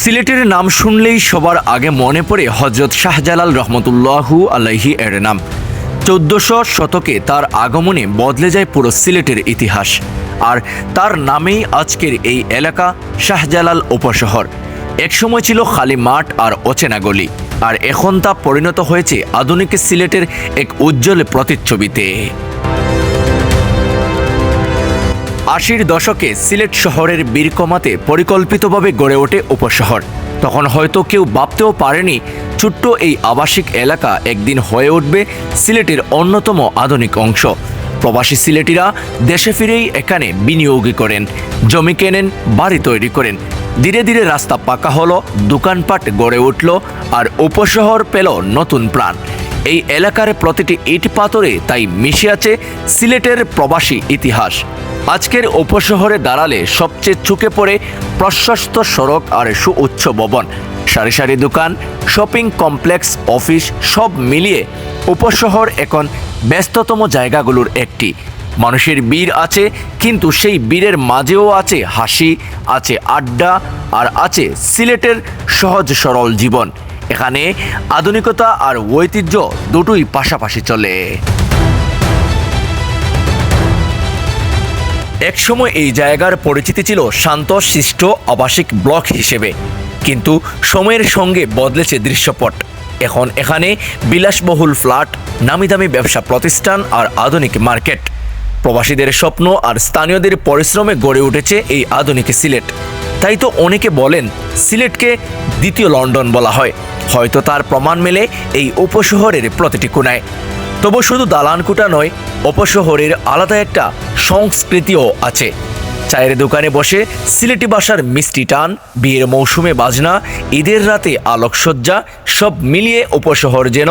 সিলেটের নাম শুনলেই সবার আগে মনে পড়ে হজরত শাহজালাল রহমতুল্লাহু আলাইহি এর নাম। চোদ্দশো শতকে তার আগমনে বদলে যায় পুরো সিলেটের ইতিহাস। আর তার নামেই আজকের এই এলাকা শাহজালাল উপশহর। একসময় ছিল খালি মাঠ আর অচেনা গলি। আর এখন তা পরিণত হয়েছে আধুনিক সিলেটের এক উজ্জ্বল প্রতিচ্ছবিতে। আশির দশকে সিলেট শহরের বীরকমাতে পরিকল্পিতভাবে গড়ে ওঠে উপশহর। তখন হয়তো কেউ ভাবতেও পারেনি, ছোট্ট এই আবাসিক এলাকা একদিন হয়ে উঠবে সিলেটের অন্যতম আধুনিক অংশ। প্রবাসী সিলেটিরা দেশে ফিরেই এখানে বিনিয়োগী করেন, জমি কেনেন, বাড়ি তৈরি করেন। ধীরে ধীরে রাস্তা পাকা হলো, দোকানপাট গড়ে উঠল আর উপশহর পেল নতুন প্রাণ। এই এলাকার প্রতিটি ইট পাথরে তাই মিশে আছে সিলেটের প্রবাসী ইতিহাস। আজকের উপশহরে দাঁড়ালে সবচেয়ে চুকে পড়ে প্রশস্ত সড়ক আর সুউচ্চ ভবন। সারি সারি দোকান, শপিং কমপ্লেক্স, অফিস সব মিলিয়ে উপশহর এখন ব্যস্ততম জায়গাগুলোর একটি। মানুষের বীর আছে, কিন্তু সেই বীরের মাঝেও আছে হাসি, আছে আড্ডা আর আছে সিলেটের সহজ সরল জীবন। এখানে আধুনিকতা আর ঐতিহ্য দুটোই পাশাপাশি চলে। একসময় এই জায়গার পরিচিতি ছিল শান্ত, শিষ্ট, আবাসিক ব্লক হিসেবে। কিন্তু সময়ের সঙ্গে বদলেছে দৃশ্যপট। এখন এখানে বিলাসবহুল ফ্ল্যাট নামি দামি ব্যবসা প্রতিষ্ঠান আর আধুনিক মার্কেট। প্রবাসীদের স্বপ্ন আর স্থানীয়দের পরিশ্রমে গড়ে উঠেছে এই আধুনিক সিলেট। তাই তো অনেকে বলেন সিলেটকে দ্বিতীয় লন্ডন বলা হয়। হয়তো তার প্রমাণ মেলে এই উপশহরের প্রতিটি কোনায় তবু শুধু দালানকুটা নয় উপশহরের আলাদা একটা সংস্কৃতিও আছে। চায়ের দোকানে বসে সিলেটি বাসার মিষ্টি টান, বিয়ের মৌসুমে বাজনা, ঈদের রাতে আলোকসজ্জা, সব মিলিয়ে উপশহর যেন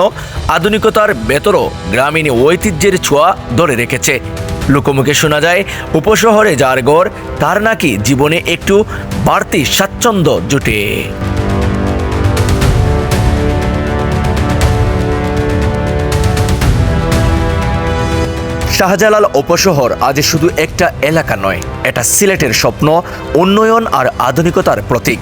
আধুনিকতার ভেতরও গ্রামীণ ঐতিহ্যের ছোঁয়া ধরে রেখেছে। লোকমুখে শোনা যায়, উপশহরে যার গড়, তার নাকি জীবনে একটু বাড়তি স্বাচ্ছন্দ্য জুটে। শাহজালাল উপশহর আজ শুধু একটা এলাকা নয়, এটা সিলেটের স্বপ্ন, উন্নয়ন আর আধুনিকতার প্রতীক,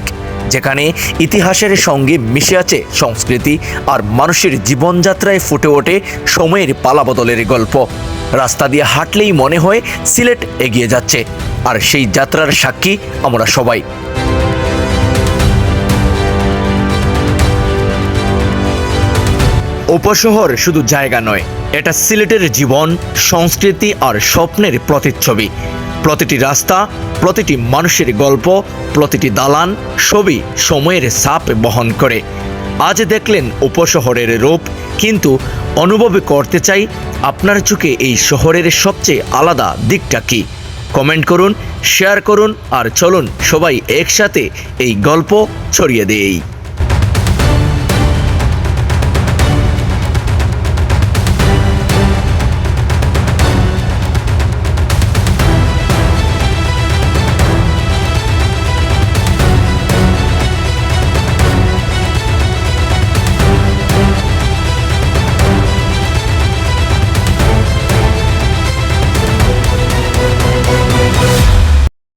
যেখানে ইতিহাসের সঙ্গে মিশে আছে সংস্কৃতি আর মানুষের জীবনযাত্রায় ফুটে ওঠে সময়ের পালাবদলের গল্প। রাস্তা দিয়ে হাঁটলেই মনে হয় সিলেট এগিয়ে যাচ্ছে, আর সেই যাত্রার সাক্ষী আমরা সবাই। উপশহর শুধু জায়গা নয়, এটা সিলেটের জীবন, সংস্কৃতি আর স্বপ্নের প্রতিচ্ছবি। প্রতিটি রাস্তা, প্রতিটি মানুষের গল্প, প্রতিটি দালান সবই সময়ের সাপ বহন করে। আজ দেখলেন উপশহরের রূপ, কিন্তু অনুভব করতে চাই আপনার চোখে এই শহরের সবচেয়ে আলাদা দিকটা কি? কমেন্ট করুন, শেয়ার করুন আর চলুন সবাই একসাথে এই গল্প ছড়িয়ে দেই।